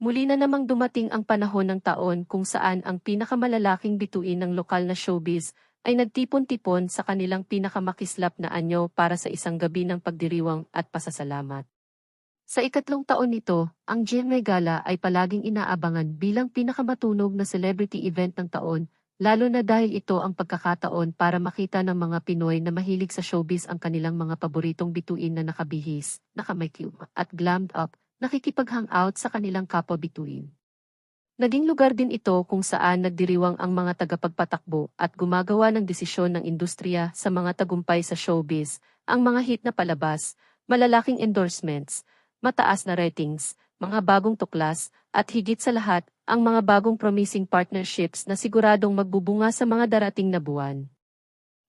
Muli na namang dumating ang panahon ng taon kung saan ang pinakamalalaking bituin ng lokal na showbiz ay nagtipon-tipon sa kanilang pinakamakislap na anyo para sa isang gabi ng pagdiriwang at pasasalamat. Sa ikatlong taon nito, ang GMA Gala ay palaging inaabangan bilang pinakamatunog na celebrity event ng taon, lalo na dahil ito ang pagkakataon para makita ng mga Pinoy na mahilig sa showbiz ang kanilang mga paboritong bituin na nakabihis, nakamakyum, at glammed up, nakikipag-hangout sa kanilang kapwa bituin. Naging lugar din ito kung saan nagdiriwang ang mga tagapagpatakbo at gumagawa ng desisyon ng industriya sa mga tagumpay sa showbiz, ang mga hit na palabas, malalaking endorsements, mataas na ratings, mga bagong tuklas, at higit sa lahat, ang mga bagong promising partnerships na siguradong magbubunga sa mga darating na buwan.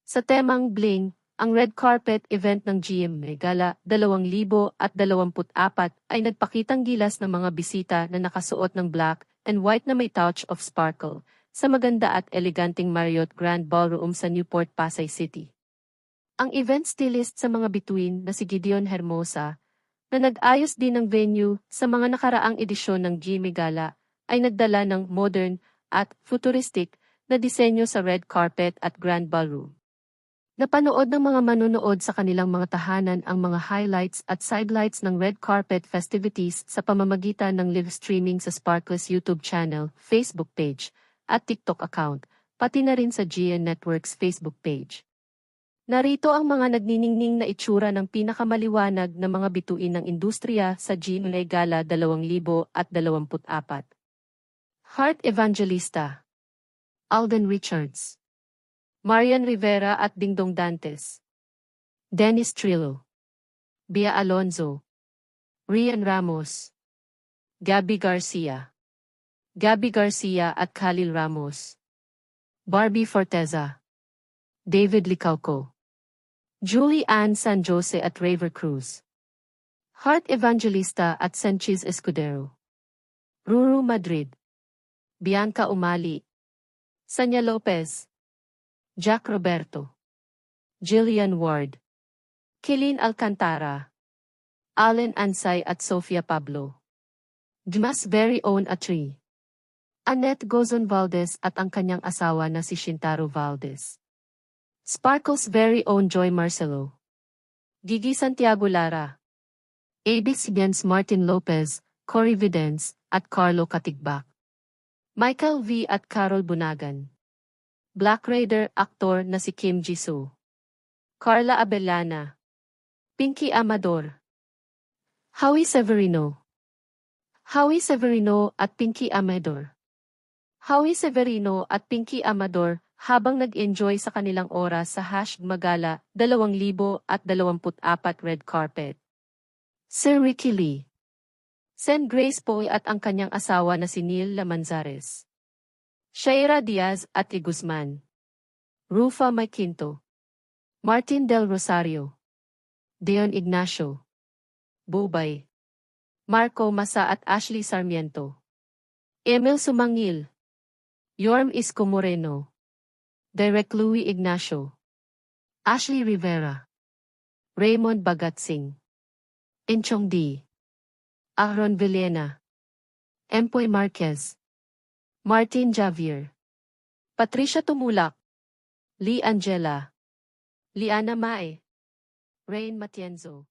Sa temang Bling, ang red carpet event ng GMA Gala 2024 ay nagpakitang gilas ng mga bisita na nakasuot ng black and white na may touch of sparkle sa maganda at eleganteng Marriott Grand Ballroom sa Newport, Pasay City. Ang event stylist sa mga bituin na si Gideon Hermosa, na nag-ayos din ng venue sa mga nakaraang edisyon ng GMA Gala, ay nagdala ng modern at futuristic na disenyo sa red carpet at Grand Ballroom. Napanood ng mga manunood sa kanilang mga tahanan ang mga highlights at sidelights ng red carpet festivities sa pamamagitan ng live streaming sa Sparkles YouTube channel, Facebook page, at TikTok account, pati na rin sa GN Networks Facebook page. Narito ang mga nagniningning na itsura ng pinakamaliwanag na mga bituin ng industriya sa GMA Gala 2024. Heart Evangelista Alden Richards Marian Rivera at Dingdong Dantes. Dennis Trillo. Bia Alonzo. Rian Ramos. Gabby Garcia. Gabby Garcia at Khalil Ramos. Barbie Forteza. David Licauco. Julie Ann San Jose at Raver Cruz. Heart Evangelista at Sanchez Escudero. Ruru Madrid. Bianca Umali. Sanya Lopez. Jack Roberto. Jillian Ward. Kilin Alcantara. Allen Ansay at Sofia Pablo. Dimas very own Atri. Annette Gozon Valdez at ang kanyang asawa na si Shintaro Valdez. Sparkle's very own Joy Marcelo. Gigi Santiago Lara. Abix Biens Martin Lopez, Cory Videns, at Carlo Katigbak. Michael V. at Carol Bunagan. Black Raider aktor na si Kim Jisoo. Carla Abellana. Pinky Amador. Howie Severino. Howie Severino at Pinky Amador. Howie Severino at Pinky Amador habang nag-enjoy sa kanilang oras sa Hash Magala 2024 red carpet. Sir Ricky Lee. Sen Grace Poy at ang kanyang asawa na si Neil Lamanzares. Shaira Diaz at. Guzman. Rufa Maquinto. Martin Del Rosario. Deon Ignacio. Bubay. Marco Masa at Ashley Sarmiento. Emil Sumangil. Yorm Isko Moreno. Derek Louis Ignacio. Ashley Rivera. Raymond Bagatsing. Enchong D. Aaron Villena. Empoy Marquez. Martin Javier. Patricia Tumulak. Lee Angela. Liana Mae. Rain Matienzo.